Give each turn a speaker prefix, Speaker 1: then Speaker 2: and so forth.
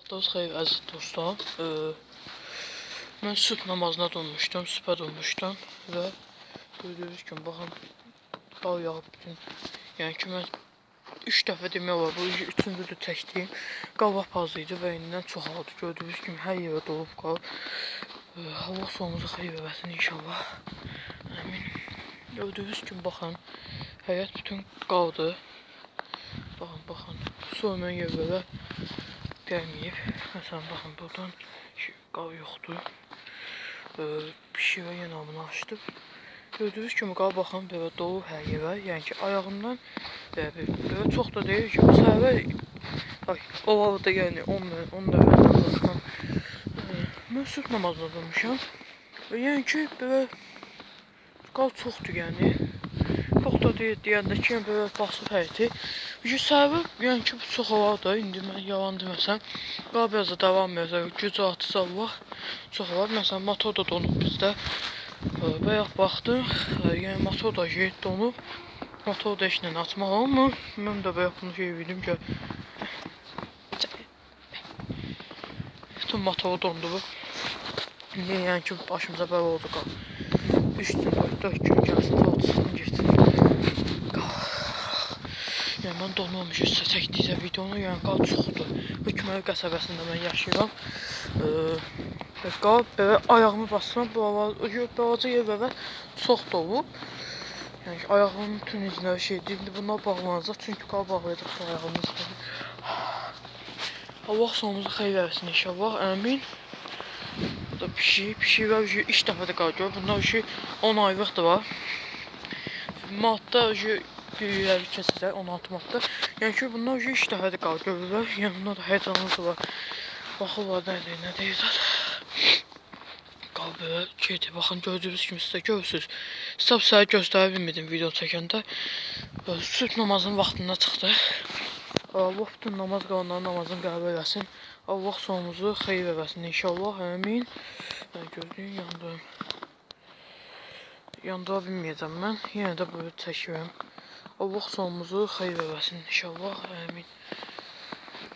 Speaker 1: Vaxtınız xeyir əziz dostlar. Ee, mən sübh namazına durmuşdum, sübhə durmuşdum və gördüyünüz kimi baxın qar yağıb bütün. Yəni ki mən 3 dəfə demək olar bu üçüncüdür çəkdiyim. Qar az idi və indidən çoxaldı. Gördüyünüz kimi hər yerə dolub qar. Ee, hava sonumuzu xeyir versin inşallah. Amin. Gördüyünüz kimi baxın həyət bütün qaldı. Baxın, baxın. Su hemen yerlərə gəlməyib. Məsələn, baxın, buradan şey, qar yoxdur. Ee, pişirə yenə bunu açdım. Gördüyünüz kimi qar baxın belə dolub hər yerə. Yəni ki, ayağımdan bir- belə çox da deyil ki, bu səhərə ay, o vaxtda yəni 10 min, 10 dəqiqə baxın. Mən sübh namazına durmuşam. Yəni ki, belə qar çoxdur yəni. Çox da deyil deyəndə ki, belə basıb həyəti. Bu səbəb yəni ki, bu çox havadır. İndi mən yalan deməsəm, qar biraz da davam edəcək. Gücü artısa Allah çox olar. Məsələn, motor da donub bizdə. Bayaq baxdım, e, yəni motor da şey donub. Motor da işlə açmaq olmur. Mən də bayaq bunu şey bildim ki, bütün motoru dondu bu. Yəni ki, başımıza belə oldu qal. 3 gün, 4 gün gəlsin, 30 gün getsin. Donmamış üstə çəkdikcə videonu, yəni qal çoxdur. Hökməli qəsəbəsində mən yaşayıram. Ee, və qal belə ayağımı bassam, bu hava balaca yer belə çox dolub. Yəni ayağımın bütün izinə şeydir. İndi bunlar bağlanacaq çünki qal bağlayacaq ayağımın izinə. Allah sonumuzu xeyir versin inşallah. Amin. Bu da pişik, pişik və şey iş dəfədə qal gör. Bunlar şey 10 aylıq da var. Martda şey büyükləri keçəcək 16 martda. Yəni ki bunlar şey iş dəfədə qal görürlər. Yəni bunlar da həyəcanlı var. Baxırlar nə deyir, nə deyirlər. Qal belə şeydir, baxın gördüyünüz kimi sizə görürsünüz. Sizə bu səhər göstərə bilmədim video çəkəndə. Sübh namazının vaxtında çıxdı. Allah bütün namaz qalanların namazını qəbul eləsin. Allah sonumuzu xeyir eləsin inşallah. Amin. Ben gördüyün yandım. Yandıra bilməyəcəm mən. Yenə də böyle çəkirəm. Allah sonumuzu xeyir eləsin inşallah. Amin.